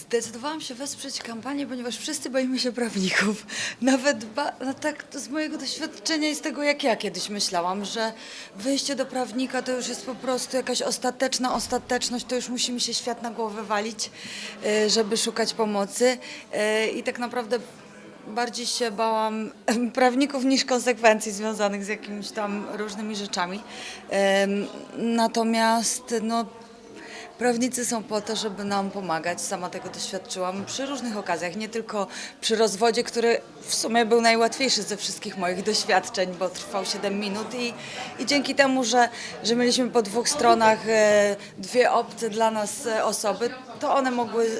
Zdecydowałam się wesprzeć kampanię, ponieważ wszyscy boimy się prawników. Nawet ba- no tak z mojego doświadczenia i z tego, jak ja kiedyś myślałam, że wyjście do prawnika to już jest po prostu jakaś ostateczna ostateczność, to już musi mi się świat na głowę walić, y, żeby szukać pomocy. Y, I tak naprawdę bardziej się bałam prawników niż konsekwencji związanych z jakimiś tam różnymi rzeczami. Natomiast no, Prawnicy są po to, żeby nam pomagać. Sama tego doświadczyłam przy różnych okazjach, nie tylko przy rozwodzie, który w sumie był najłatwiejszy ze wszystkich moich doświadczeń, bo trwał 7 minut i, i dzięki temu, że, że mieliśmy po dwóch stronach e, dwie obce dla nas e, osoby, to one mogły e,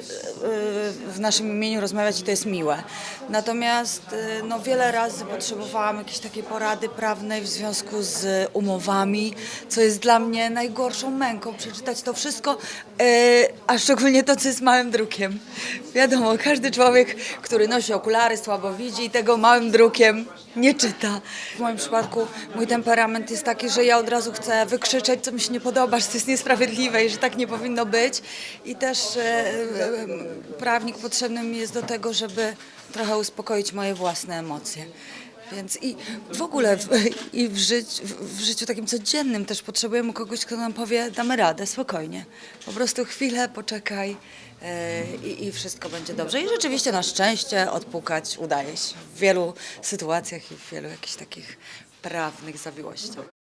w naszym imieniu rozmawiać i to jest miłe. Natomiast no, wiele razy potrzebowałam jakiejś takiej porady prawnej w związku z umowami, co jest dla mnie najgorszą męką, przeczytać to wszystko, a szczególnie to, co jest małym drukiem. Wiadomo, każdy człowiek, który nosi okulary, słabo widzi i tego małym drukiem nie czyta. W moim przypadku mój temperament jest taki, że ja od razu chcę wykrzyczeć, co mi się nie podoba, że to jest niesprawiedliwe i że tak nie powinno być. I też e, e, prawnik potrzebny mi jest do tego, żeby trochę uspokoić moje własne emocje. Więc i w ogóle w, i w, żyć, w, życiu takim codziennym też potrzebujemy kogoś, kto nam powie, damy radę, spokojnie. Po prostu chwilę, poczekaj e, i, i wszystko będzie dobrze. I rzeczywiście na szczęście odpukać udaje się w wielu sytuacjach i w wielu jakichś takich prawnych zawiłościach.